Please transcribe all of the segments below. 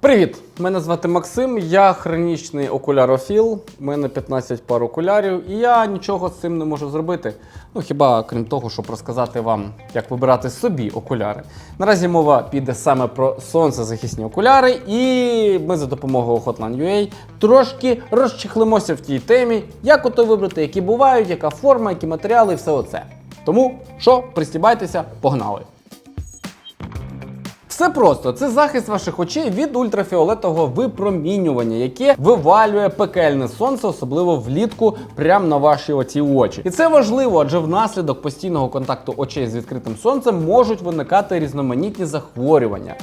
Привіт! Мене звати Максим, я хронічний окулярофіл. У мене 15 пар окулярів, і я нічого з цим не можу зробити. Ну хіба крім того, щоб розказати вам, як вибирати собі окуляри. Наразі мова піде саме про сонцезахисні окуляри, і ми за допомогою Hotline.ua трошки розчехлимося в тій темі, як ото вибрати, які бувають, яка форма, які матеріали, і все оце. Тому що, пристібайтеся, погнали! Все просто це захист ваших очей від ультрафіолетового випромінювання, яке вивалює пекельне сонце, особливо влітку, прямо на ваші оці очі. І це важливо, адже внаслідок постійного контакту очей з відкритим сонцем можуть виникати різноманітні захворювання.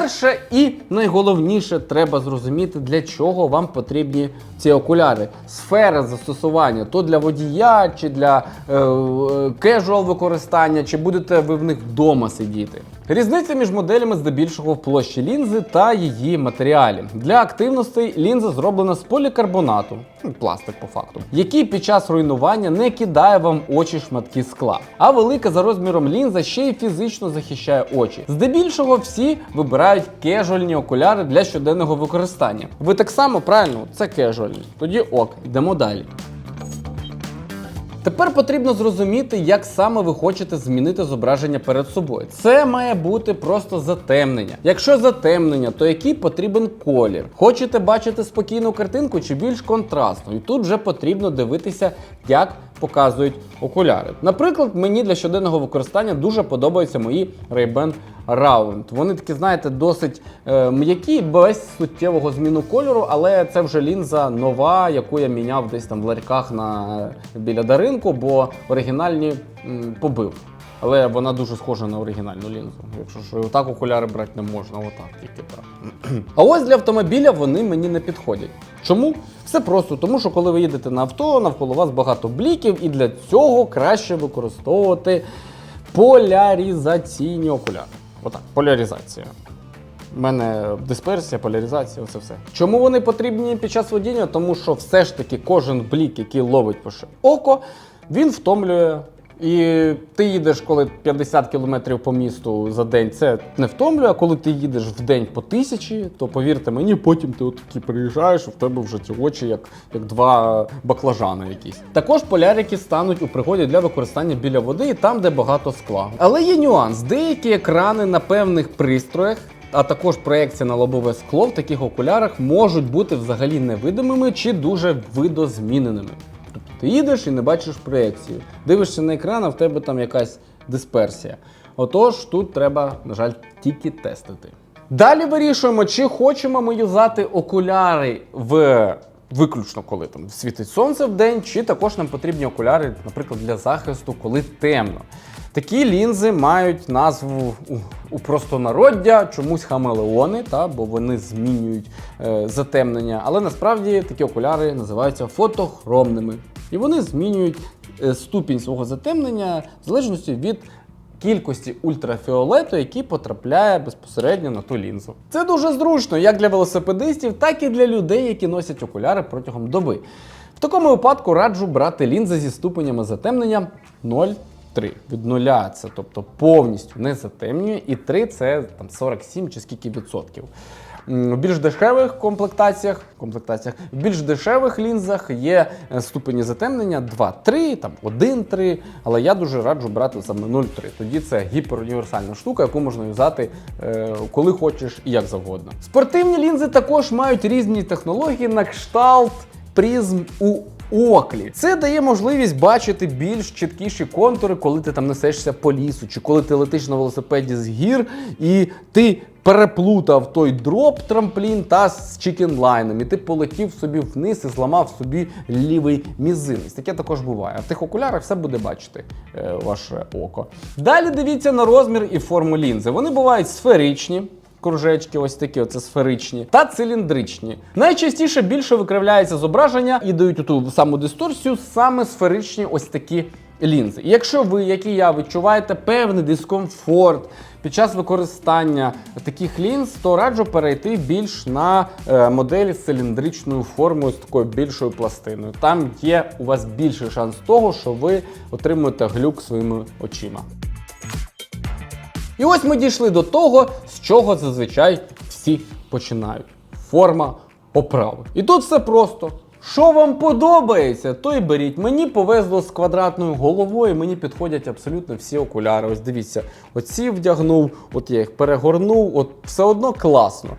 Перше і найголовніше треба зрозуміти, для чого вам потрібні ці окуляри. Сфера застосування то для водія, чи для е, е, кежуал використання, чи будете ви в них вдома сидіти. Різниця між моделями здебільшого в площі лінзи та її матеріалі. Для активностей лінза зроблена з полікарбонату, ну, пластик по факту, який під час руйнування не кидає вам очі шматки скла. А велика за розміром лінза ще й фізично захищає очі. Здебільшого всі вибирають кежуальні окуляри для щоденного використання. Ви так само правильно, це кежуальні. Тоді ок, йдемо далі. Тепер потрібно зрозуміти, як саме ви хочете змінити зображення перед собою. Це має бути просто затемнення. Якщо затемнення, то який потрібен колір? Хочете бачити спокійну картинку чи більш контрастну? І тут вже потрібно дивитися, як показують окуляри. Наприклад, мені для щоденного використання дуже подобаються мої Ray-Ban Round. Вони такі, знаєте, досить е, м'які, без суттєвого зміну кольору, але це вже лінза нова, яку я міняв десь там в ларьках на біля даринку, бо оригінальні м, побив. Але вона дуже схожа на оригінальну лінзу. Якщо що, отак окуляри брати не можна, отак тільки так. А ось для автомобіля вони мені не підходять. Чому? Все просто, тому що коли ви їдете на авто, навколо вас багато бліків, і для цього краще використовувати поляризаційні окуляри. Отак, поляризація. У мене дисперсія, поляризація, це все. Чому вони потрібні під час водіння? Тому що все ж таки кожен блік, який ловить ваше око, він втомлює. І ти їдеш, коли 50 км по місту за день, це не втомлює. А коли ти їдеш в день по тисячі, то повірте мені, потім ти от таки приїжджаєш, в тебе вже ці очі як, як два баклажани якісь. Також полярики стануть у пригоді для використання біля води і там, де багато скла. Але є нюанс: деякі екрани на певних пристроях. А також проекція на лобове скло в таких окулярах можуть бути взагалі невидимими чи дуже видозміненими. Ти їдеш і не бачиш проекцію. Дивишся на екран, а в тебе там якась дисперсія. Отож, тут треба, на жаль, тільки тестити. Далі вирішуємо, чи хочемо ми юзати окуляри в. Виключно, коли там світить сонце в день, чи також нам потрібні окуляри, наприклад, для захисту, коли темно. Такі лінзи мають назву у, у простонароддя чомусь хамелеони, та, бо вони змінюють е, затемнення. Але насправді такі окуляри називаються фотохромними. І вони змінюють е, ступінь свого затемнення в залежності від кількості ультрафіолету, який потрапляє безпосередньо на ту лінзу. Це дуже зручно як для велосипедистів, так і для людей, які носять окуляри протягом доби. В такому випадку раджу брати лінзи зі ступенями затемнення 0,3. Від нуля це тобто повністю не затемнює, і 3 це там 47 чи скільки відсотків. В більш дешевих комплектаціях, комплектаціях, в більш дешевих лінзах є е, ступені затемнення 2-3, там 1-3, але я дуже раджу брати саме 0,3. Тоді це гіперуніверсальна штука, яку можна юзати е, коли хочеш і як завгодно. Спортивні лінзи також мають різні технології на кшталт призм у оклі. Це дає можливість бачити більш чіткіші контури, коли ти там несешся по лісу, чи коли ти летиш на велосипеді з гір, і ти переплутав той дроп трамплін та з чікенлайном, і ти полетів собі вниз і зламав собі лівий мізинець. Таке також буває. В тих окулярах все буде бачити е, ваше око. Далі дивіться на розмір і форму лінзи. Вони бувають сферичні. Кружечки, ось такі, оце сферичні та циліндричні. Найчастіше більше викривляється зображення і дають ту саму дисторсію саме сферичні ось такі лінзи. І якщо ви, як і я, відчуваєте певний дискомфорт під час використання таких лінз, то раджу перейти більш на е, модель з циліндричною формою, з такою більшою пластиною. Там є у вас більший шанс того, що ви отримуєте глюк своїми очима. І ось ми дійшли до того, з чого зазвичай всі починають. Форма оправи. І тут все просто. Що вам подобається, то й беріть. Мені повезло з квадратною головою, мені підходять абсолютно всі окуляри. Ось дивіться, оці вдягнув, от я їх перегорнув, от все одно класно.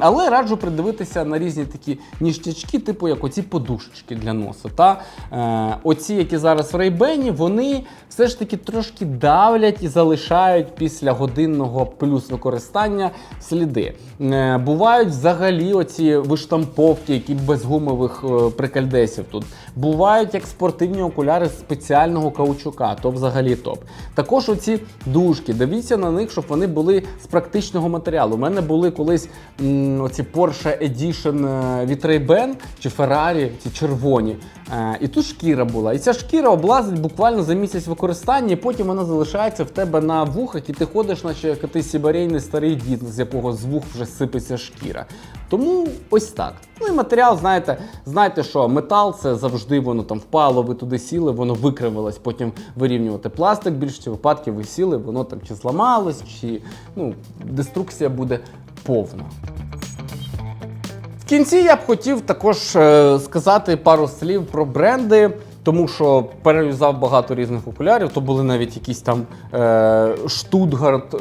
Але раджу придивитися на різні такі ніштячки, типу як оці подушечки для носа. Та е, оці, які зараз в рейбені, вони все ж таки трошки давлять і залишають після годинного плюс використання сліди. Е, бувають взагалі оці виштамповки, які без гумових е, прикальдесів тут. Бувають як спортивні окуляри з спеціального каучука, то взагалі топ. Також оці дужки. Дивіться на них, щоб вони були з практичного матеріалу. У мене були колись м, оці Porsche Edition е, від Ray-Ban чи Ferrari, ці червоні. Е, і тут шкіра була. І ця шкіра облазить буквально за місяць використання, і потім вона залишається в тебе на вухах, і ти ходиш, наче ти сібарейний старий дід, з якого з вух вже сипеться шкіра. Тому ось так. Ну і матеріал, знаєте, знаєте, що метал це завжди воно там впало, ви туди сіли, воно викривилось, потім вирівнювати пластик. Більшості випадків ви сіли, воно там чи зламалось, чи ну, деструкція буде повна. В кінці я б хотів також е, сказати пару слів про бренди, тому що перев'язав багато різних окулярів. То були навіть якісь там е, Штутгарт, е,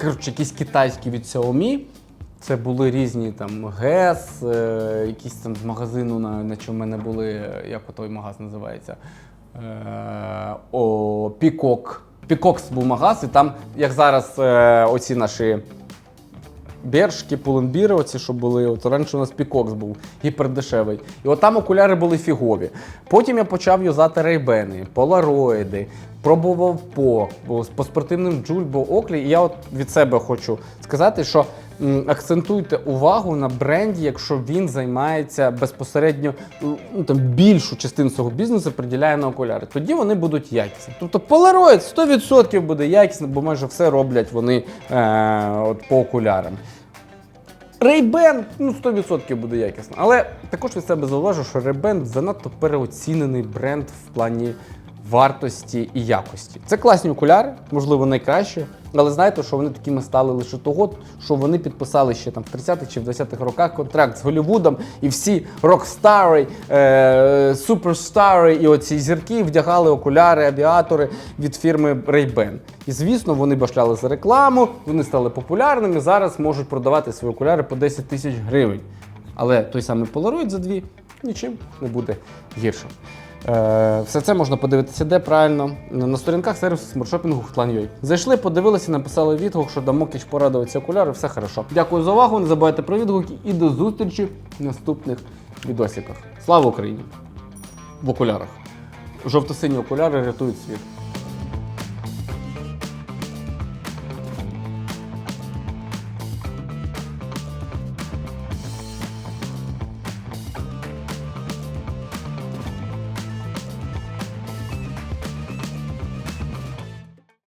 коротше, якісь китайські від Xiaomi. Це були різні там ГЕС, е, якісь там з магазину, на, на чому в мене були, е, як той магаз називається. Е, о, Пікок. Пікокс був магаз, і там, як зараз е, оці наші Бершки, пуленбіри, оці, що були. От раніше у нас пікокс був гіпердешевий. І от там окуляри були фігові. Потім я почав юзати рейбени, полароїди, пробував по, по спортивним джульбо оклі. І я от від себе хочу сказати, що акцентуйте увагу на бренді, якщо він займається безпосередньо ну, там, більшу частину свого бізнесу приділяє на окуляри. Тоді вони будуть якісні. Тобто Polaroid 100% буде якісно, бо майже все роблять вони е, от, по окулярам. Ray-Ban, ну 100% буде якісно. Але також від себе зауважу, що Ray-Ban занадто переоцінений бренд в плані вартості і якості. Це класні окуляри, можливо, найкращі. Але знаєте, що вони такими стали лише того, що вони підписали ще там в 30-х чи в 20-х роках контракт з Голлівудом, і всі рокстари, е, суперстари і оці зірки вдягали окуляри, авіатори від фірми Ray-Ban. І звісно, вони башляли за рекламу, вони стали популярними. Зараз можуть продавати свої окуляри по 10 тисяч гривень. Але той самий Polaroid за дві нічим не буде гіршим. Е, все це можна подивитися, де правильно на сторінках сервісу смартшопінгу Хтлан.ua. Зайшли, подивилися, написали відгук, що дамо кіч порадувати ці окуляри, все хорошо. Дякую за увагу, не забувайте про відгуки і до зустрічі в наступних відосиках. Слава Україні! В окулярах. Жовто-сині окуляри рятують світ.